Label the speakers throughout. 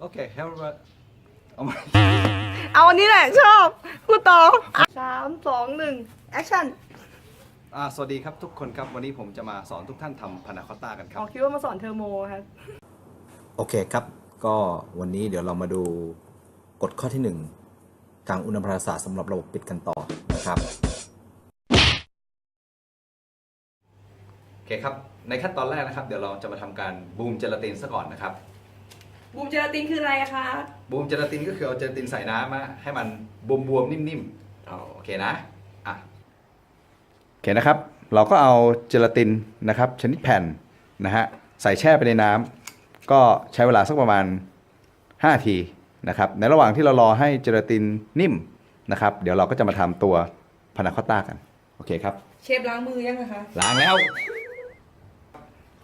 Speaker 1: โอเค have a เอามา
Speaker 2: เอาอันนี้แหละชอบพูดต่อสามสองหนึ่งแอคชั่น
Speaker 1: อ่าสวัสดีครับทุกคนครับวันนี้ผมจะมาสอนทุกท่านทำพานาคอตต้ากันครั
Speaker 2: อ๋อบคิดว่ามาสอนเทอร์โมครับ
Speaker 3: โอเคครับ ก็วันนี้เดี๋ยวเรามาดูกฎข้อที่ 1 ทางอุณหภูมิศาสตร์สำหรับระบบปิดกันต่อนะครับ
Speaker 1: โอเคครับ ในขั้นตอนแรกนะครับ เดี๋ยวเราจะมาทำการบูมเจลาตินซะก่อนนะครับ
Speaker 2: บูมเจลาตินคืออะไรอะคะ
Speaker 1: บูมเจลาตินก็คือเอาเจลาตินใส่น้ำมาให้มันบวมๆนิ่มๆเอาโอเคนะอะโอเคนะครับ เราก็เอาเจลาตินนะครับชนิดแผ่นนะฮะใส่แช่ไปในน้ำก็ใช้เวลาสักประมาณ5นาทีนะครับในระหว่างที่เรารอให้เจลาตินนิ่มนะครับ เดี๋ยวเราก็จะมาทำตัวพานาคอตต้ากัน โอเคครับ
Speaker 2: เชฟล้างมือยังนะคะ
Speaker 1: ล้างแล้ว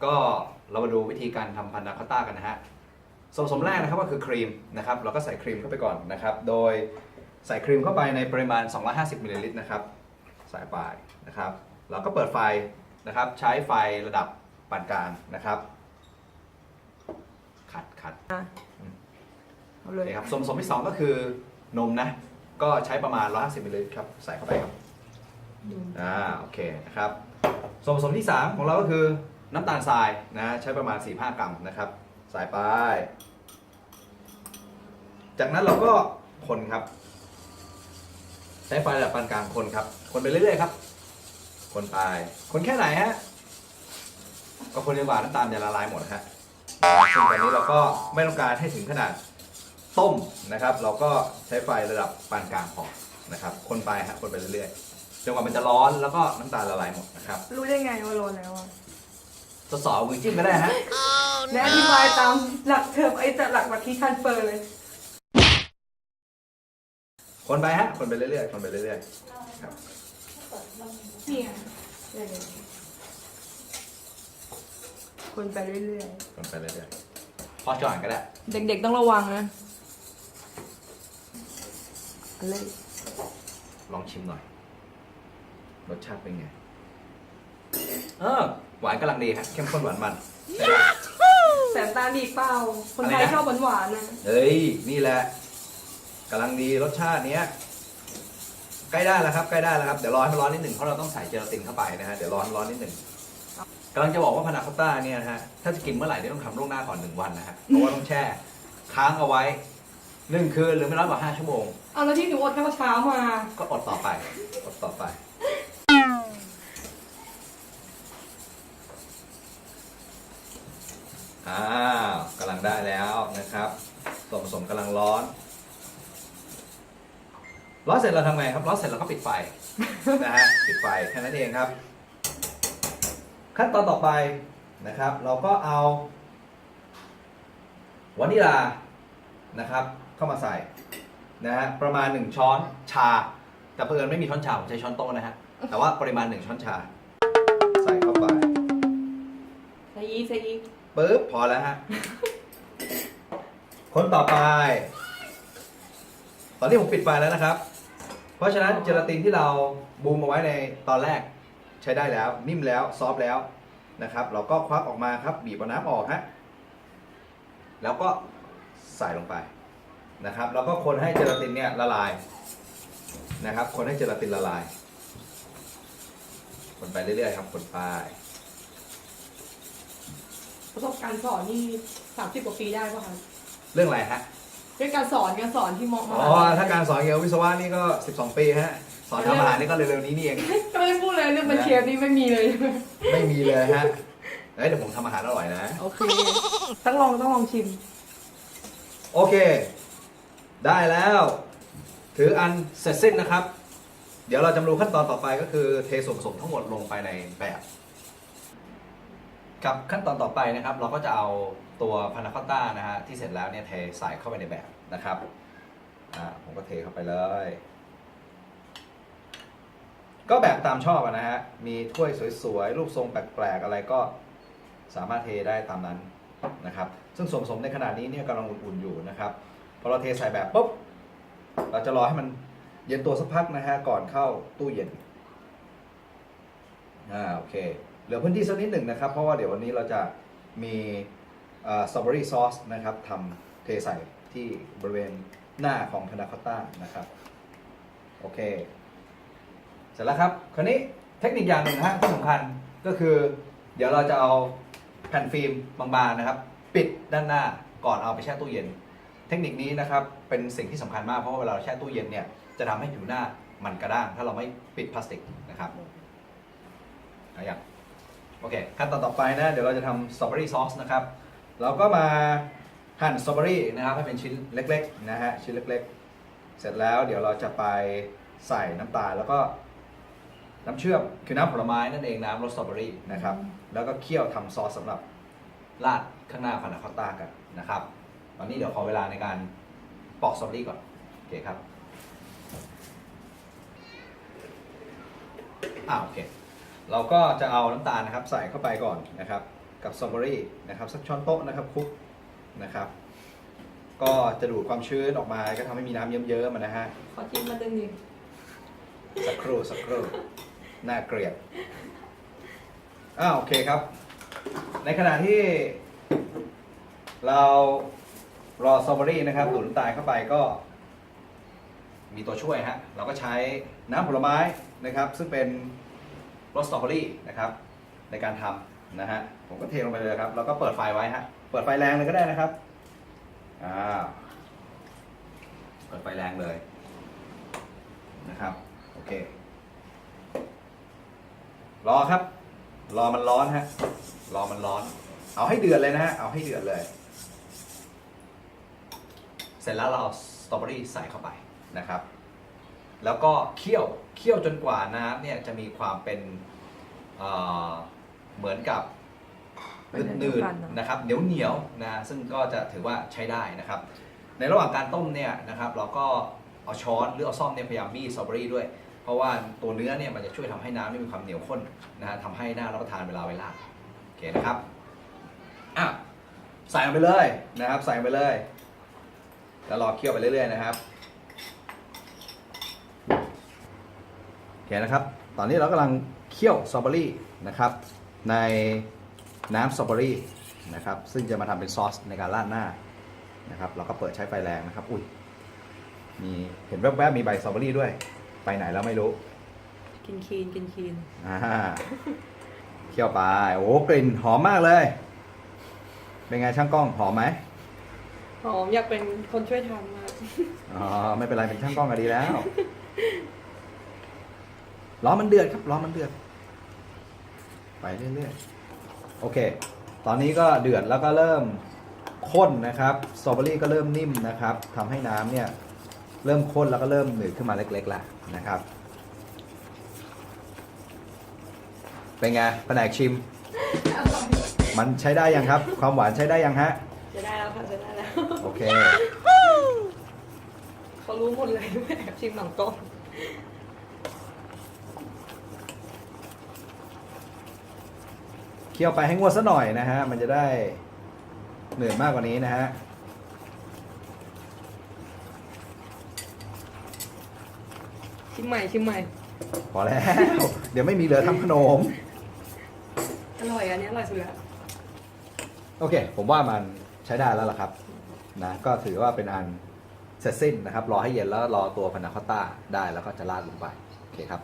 Speaker 1: ก็เรามาดูวิธีการทำพานาคอตต้ากันนะฮะ ส่วนผสมแรกนะครับก็คือครีมนะครับเราก็ใส่ครีมเข้าไปก่อนนะครับโดยใส่ครีมเข้าไปในปริมาณ 250มิลลิลิตรนะครับใส่ไปนะครับเราก็เปิดไฟนะครับใช้ไฟระดับปานกลางนะครับขัดขัด
Speaker 2: เอาเล
Speaker 1: โอยเคครับส่วนผสมที่ 2 ก็คือนมนะก็ใช้ประมาณ 150มิลลิลิตรครับใส่เข้าไปครับอ่าโอเคนะครับส่วนผสมที่ 3 ของเราก็คือน้ำตาลทรายนะใช้ประมาณ 4-5 กรัมนะครับใส่ไป จากนั้นเราก็คนครับ ใช้ไฟระดับปานกลางคนครับ คนไปเรื่อยๆครับ คนไป คนแค่ไหนฮะ ก็คนจนกว่าน้ำตาลจะละลายหมดนะฮะซึ่งตอนนี้เราก็ไม่ต้องการให้ถึงขนาดต้มนะครับ เราก็ใช้ไฟระดับปานกลางพอนะครับ คนไปฮะ คนไปเรื่อยๆ จนกว่ามันจะร้อนแล้วก็น้ำตาลละลายหมดนะครับ
Speaker 2: รู้ได้ไงว่าร้อนแล้วอะ
Speaker 1: ทดสอบเอามือจิ้มก็ได้ฮะ
Speaker 2: และอธิบายตามหลักเทอมไอ้แต่หลักวัตที่ทันเฟอร์เลย
Speaker 1: คนไปฮะ คนไปเรื่อยๆ คนไปเรื่อยๆ ครับ
Speaker 2: นี่ไงคนไปเรื่อย
Speaker 1: คนไปเรื่อยๆ พอจอนก็ได้
Speaker 2: ๆ เด็กๆต้องระวังนะอะไร
Speaker 1: ลองชิมหน่อย รสชาติเป็นไง เออ หวานกำลังดีฮะ เข้มข้นหวานมันได้ปะ
Speaker 2: แสบตาดีเปล่า คนไท
Speaker 1: อะไร
Speaker 2: ย
Speaker 1: นะ
Speaker 2: ชอบหวานๆนะ
Speaker 1: เฮ้ย นี่แหละกำลังดีรสชาติเนี้ยใกล้ได้แล้วครับใกล้ได้แล้วครับเดี๋ยวรอให้มันร้อนนิดหนึ่งเพราะเราต้องใส่เจลาตินเข้าไปนะฮะเดี๋ยวร้อนร้อนนิดหนึ่งกำลังจะบอกว่าพานาคอตต้าเนี่ยนะฮะถ้าจะกินเมื่อไหร่เนี่ยต้องทำล่วงหน้าก่อนหนึ่งวันนะฮะเพราะว่าต้องแช่ค้างเอาไว้หนึ่งคืนหรือไม่น้อยกว่าห้าชั่วโมง
Speaker 2: เอาแล้วที่หนูอดข้าวเช้ามา
Speaker 1: ก็อดต่อไปอดต่อไปอ้าวกำลังได้แล้วนะครับส่วนผสมกำลังร้อน ร้อนเสร็จเราทำไงครับร้อนเสร็จเราก็ปิดไฟนะฮะปิดไฟแค่นั้นเองครับ ขั้นตอนต่อไปนะครับ เราก็เอาวานิลานะครับ เข้ามาใส่นะฮะประมาณ 1 ช้อนชา แต่เพื่อนไม่มีช้อนชาผมใช้ช้อนโต๊ะนะฮะแต่ว่าปริมาณ 1 ช้อนชา ใส่เข้าไป
Speaker 2: ใส่อีกใส่อีก
Speaker 1: ปึ๊บพอแล้วฮะคนต่อไป ตอนนี้ผมปิดไฟแล้วนะครับ เพราะฉะนั้นเจลาตินที่เราบูมเอาไว้ในตอนแรกใช้ได้แล้ว นิ่มแล้วซอฟต์แล้วนะครับ เราก็ควักออกมาครับบีบเอาน้ำออกฮะแล้วก็ใส่ลงไปนะครับ แล้วก็คนให้เจลาตินเนี่ยละลายนะครับ คนให้เจลาตินละลาย คนไปเรื่อยๆครับคนไป
Speaker 2: ประสบการณ์สอนนี่สามสิบกว่าปีได้ป่ะคะ
Speaker 1: เรื่องอะไรฮะ
Speaker 2: ด้วยการสอนการสอนที่มองมา
Speaker 1: อ๋อถ้าการสอนเกี่ยวกับวิศวะนี่ก็ 12 ปีฮะ สอนทำอาหารนี่ก็เร็วๆนี้นี่เอง
Speaker 2: ก็ไม่ได้พูดเลยเรื่องเป็นเชฟนี่ไม่มีเลย
Speaker 1: ไม่มีเลยฮะเฮ้ยเดี๋ยวผมทำอาหารอร่อยนะ
Speaker 2: โอเคต้องลองต้องลองชิม
Speaker 1: โอเค ได้แล้ว ถืออันเสร็จสิ้นนะครับ เดี๋ยวเราจะมาดูขั้นตอนต่อไปก็คือเทส่วนผสมทั้งหมดลงไปในแบบ กับขั้นตอนต่อไปนะครับ เราก็จะเอา ตัวพานาคอต้านะฮะที่เสร็จแล้วเนี่ยเทใส่เข้าไปในแบบนะครับอ่าผมก็เทเข้าไปเลย ก็แบบตามชอบนะฮะมีถ้วยสวยๆรูปทรงแปลกๆอะไรก็สามารถเทได้ตามนั้นนะครับ ซึ่งส่วนผสมในขณะนี้เนี่ยกำลังอุ่นๆอยู่นะครับพอเราเทใส่แบบปุ๊บเราจะรอให้มันเย็นตัวสักพักนะฮะก่อนเข้าตู้เย็นอ่าโอเคเหลือพื้นที่สักนิดหนึ่งนะครับ เพราะว่าเดี๋ยววันนี้เราจะมี สตรอเบอรี่ซอสนะครับทำเทใส่ที่บริเวณหน้าของพานาคอตต้านะครับ โอเค เสร็จแล้วครับ คราวนี้เทคนิคอย่างหนึ่งนะฮะที่สำคัญก็คือ เดี๋ยวเราจะเอาแผ่นฟิล์มบางๆนะครับ ปิดด้านหน้าก่อนเอาไปแช่ตู้เย็น เทคนิคนี้นะครับเป็นสิ่งที่สำคัญมากเพราะว่าเวลาเราแช่ตู้เย็นเนี่ยจะทำให้ผิวหน้ามันกระด้างถ้าเราไม่ปิดพลาสติกนะครับเอาอย่างโอเคขั้นตอนต่อไปนะ เดี๋ยวเราจะทำสตรอเบอรี่ซอสนะครับ เราก็มาหั่นสตรอเบอรี่นะครับให้เป็นชิ้นเล็กๆนะฮะชิ้นเล็กๆ เสร็จแล้วเดี๋ยวเราจะไปใส่น้ำตาลแล้วก็น้ำเชื่อมคือน้ำผลไม้นั่นเองน้ำรสสตรอเบอรี่นะครับแล้วก็เคี่ยวทำซอสสำหรับราดข้างหน้าพานาคอตต้ากันนะครับ ตอนนี้เดี๋ยวขอเวลาในการปอกสตรอเบอรี่ก่อนโอเคครับอ่าโอเค เราก็จะเอาน้ำตาลนะครับใส่เข้าไปก่อนนะครับ กับสตรอเบอรี่นะครับสักช้อนโต๊ะนะครับคลุกนะครับ ก็จะดูดความชื้นออกมาก็ทำให้มีน้ำเยิ้มๆมานะฮะ
Speaker 2: ขอชิมมาดึงดิ
Speaker 1: สักครู่สักครู่น่าเกลียดอ้าวโอเคครับ ในขณะที่ เรารอสตรอเบอรี่นะครับดูดน้ำตาลเข้าไปก็ มีตัวช่วยฮะเราก็ใช้น้ำผลไม้นะครับ ซึ่งเป็นรสสตรอเบอรี่นะครับ ในการทำ นะฮะผมก็เทลงไปเลยครับ แล้วก็เปิดไฟไว้ฮะเปิดไฟแรงเลยก็ได้นะครับอ่าเปิดไฟแรงเลยนะครับโอเครอครับ รอมันร้อนฮะรอมันร้อน เอาให้เดือดเลยนะฮะเอาให้เดือดเลย เสร็จแล้วเราเอาสตรอเบอรี่ใส่เข้าไปนะครับ แล้วก็เคี่ยวเคี่ยวจนกว่าน้ำเนี่ยจะมีความเป็น เอ่อเหมือนกับหนืดๆนะครับเหนียวเหนียวๆนะซึ่งก็จะถือว่าใช้ได้นะครับ ในระหว่างการต้มเนี่ยนะครับ เราก็เอาช้อนหรือเอาซ่อมเนี่ยพยายามบี้สตรอเบอรี่ด้วย เพราะว่าตัวเนื้อเนี่ยมันจะช่วยทำให้น้ำนี่มีความเหนียวข้นนะฮะทำให้น่ารับประทานเวลาเวลาดโอเคนะครับอะใส่ลงไปเลยนะครับ ใส่ลงไปเลยแล้วรอเคี่ยวไปเรื่อยๆนะครับโอเคนะครับ ตอนนี้เรากำลังเคี่ยวสตรอเบอรี่นะครับ ในน้ำสตรอเบอรี่นะครับ ซึ่งจะมาทำเป็นซอสในการราดหน้านะครับ เราก็เปิดใช้ไฟแรงนะครับ อุ้ยมีเห็นแวบๆมีใบสตรอเบอรี่ด้วย ไปไหนแล้วไม่รู้
Speaker 2: กินคีนกินคีน
Speaker 1: อ่าเคี่ยวไป โอ้กลิ่นหอมมากเลย เป็นไงช่างกล้องหอมไหม
Speaker 2: หอมอยากเป็นคนช่วยทำมาก
Speaker 1: อ๋อไม่เป็นไรเป็นช่างกล้องก็ดีแล้วล้อมันเดือดครับล้อมันเดือด ไปเรื่อยๆ โอเค ตอนนี้ก็เดือดแล้วก็เริ่มข้นนะครับสตรอเบอรี่ก็เริ่มนิ่มนะครับทำให้น้ำเนี่ยเริ่มข้นแล้วก็เริ่มหนืดขึ้นมาเล็กๆแล้วนะครับ เป็นไงแผนกชิม มันใช้ได้ยังครับ ความหวานใช้ได้ยังฮะ
Speaker 2: จะได้แล้วค่ะจะได้แล้ว
Speaker 1: โอเค
Speaker 2: เขารู้หมดเลยว่าแอบชิมหนังต้ม
Speaker 1: เคี่ยวไปให้งวดซะหน่อยนะฮะ มันจะได้เหนื่อยมากกว่านี้นะฮะ
Speaker 2: ชิมใหม่ชิมใหม่
Speaker 1: พอแล้ว เดี๋ยวไม่มีเหลือทำขนม
Speaker 2: อร่อยอันนี้อร่อยสุดแล้ว
Speaker 1: โอเค ผมว่ามันใช้ได้แล้วล่ะครับ นะ ก็ถือว่าเป็นอันเสร็จสิ้นนะครับ รอให้เย็นแล้วรอตัวพานาคอตต้าได้แล้วก็จะราดลงไป โอเคครับ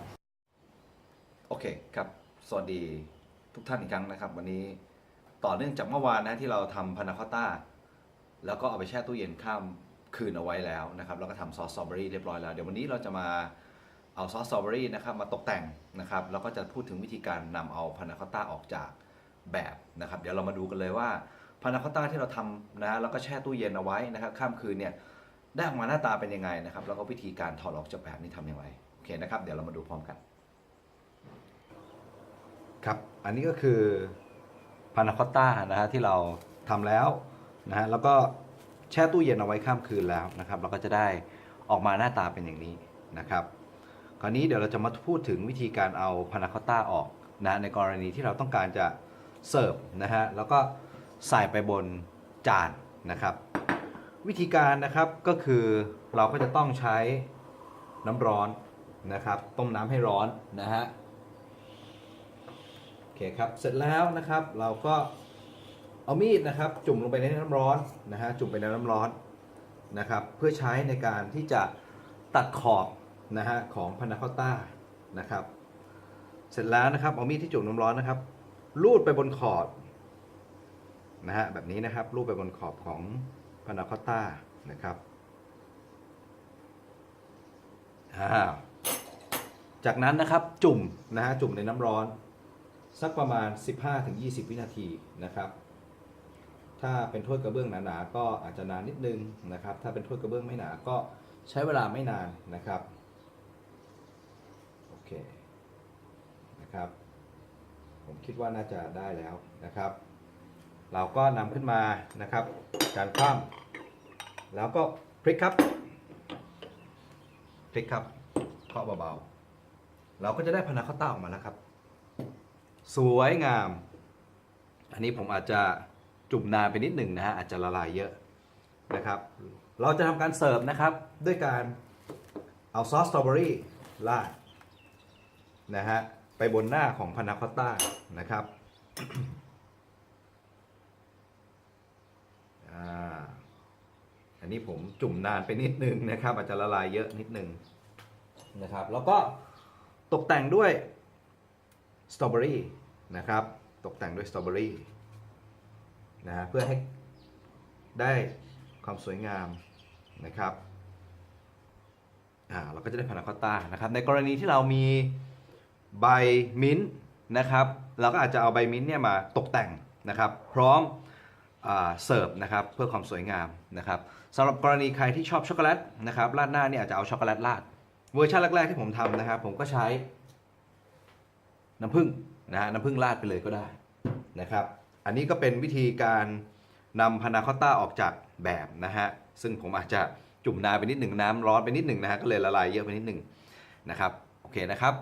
Speaker 1: โอเคครับ สวัสดี ทุกท่านอีกครั้งนะครับ วันนี้ต่อเนื่องจากเมื่อวานนะที่เราทำพานาคอต้า แล้วก็เอาไปแช่ตู้เย็นข้ามคืนเอาไว้แล้วนะครับแล้วก็ทำซอสสตรอเบอรี่เรียบร้อยแล้ว เดี๋ยววันนี้เราจะมาเอาซอสสตรอเบอรี่นะครับมาตกแต่งนะครับแล้วก็จะพูดถึงวิธีการนำเอาพานาคอต้าออกจากแบบนะครับ เดี๋ยวเรามาดูกันเลยว่าพานาคอตต้าที่เราทำนะแล้วก็แช่ตู้เย็นเอาไว้นะครับข้ามคืนเนี่ยได้ออกมาหน้าตาเป็นยังไงนะครับแล้วก็วิธีการถอดออกจากแบบนี้ทำอย่างไรโอเคนะครับเดี๋ยวเรามาดูพร้อมกัน ครับ อันนี้ก็คือพานาคอตต้านะฮะที่เราทำแล้วนะฮะแล้วก็แช่ตู้เย็นเอาไว้ข้ามคืนแล้วนะครับ เราก็จะได้ออกมาหน้าตาเป็นอย่างนี้นะครับ คราวนี้เดี๋ยวเราจะมาพูดถึงวิธีการเอาพานาคอตต้าออกนะในกรณีที่เราต้องการจะเสิร์ฟนะฮะแล้วก็ใส่ไปบนจานนะครับ วิธีการนะครับก็คือเราก็จะต้องใช้น้ำร้อนนะครับ ต้มน้ำให้ร้อนนะฮะ คครับเสร็จแล้วนะครับเราก็เอามีดนะครับจุ่มลงไปในน้ำร้อนนะฮะจุ่มไปในน้ำร้อนนะครับเพื่อใช้ในการที่จะตัดขอบนะฮะของพานาคอตต้านะครับ เสร็จแล้วนะครับเอามีดที่จุ่มน้ำร้อนนะครับลูดไปบนขอบนะฮะแบบนี้นะครับลูดไปบนขอบของพานาคอตต้านะครับอ้าจากนั้นนะครับจุ่มนะฮะจุ่มในน้ำร้อน สักประมาณ 15-20 วินาทีนะครับ ถ้าเป็นถ้วยกระเบื้องหนาๆก็อาจจะนานนิดนึงนะครับ ถ้าเป็นถ้วยกระเบื้องไม่หนาก็ใช้เวลาไม่นานนะครับโอเคนะครับ ผมคิดว่าน่าจะได้แล้วนะครับ เราก็นำขึ้นมานะครับการคว่ำแล้วก็พลิกครับพลิกครับเคาะเบาๆเราก็จะได้พานาคอต้าออกมาแล้วครับ สวยงาม อันนี้ผมอาจจะจุ่มนานไปนิดหนึ่งนะฮะอาจจะละลายเยอะนะครับ เราจะทำการเสิร์ฟนะครับด้วยการเอาซอสสตรอเบอรี่ราดนะฮะไปบนหน้าของพานาคอตต้านะครับอันนี้ผมจุ่มนานไปนิดนึงนะครับ อาจจะละลายเยอะนิดนึงนะครับ แล้วก็ตกแต่งด้วย สตรอเบอรี่นะครับตกแต่งด้วยสตรอเบอรี่นะฮะเพื่อให้ได้ความสวยงามนะครับอ่าเราก็จะได้พานาคอต้านะครับในกรณีที่เรามีใบมิ้นท์นะครับเราก็อาจจะเอาใบมิ้นท์เนี่ยมาตกแต่งนะครับพร้อมเสิร์ฟนะครับเพื่อความสวยงามนะครับสำหรับกรณีใครที่ชอบช็อกโกแลตนะครับราดหน้าเนี่ยอาจจะเอาช็อกโกแลตราดเวอร์ชันแรกๆที่ผมทำนะครับผมก็ใช้ น้ำผึ้งนะฮะน้ำผึ้งราดไปเลยก็ได้นะครับ อันนี้ก็เป็นวิธีการนำพานาคอตต้าออกจากแบบนะฮะซึ่งผมอาจจะจุ่มน้ำไปนิดหนึ่งน้ำร้อนไปนิดหนึ่งนะฮะก็เลยละลายเยอะไปนิดหนึ่งนะครับโอเคนะครับ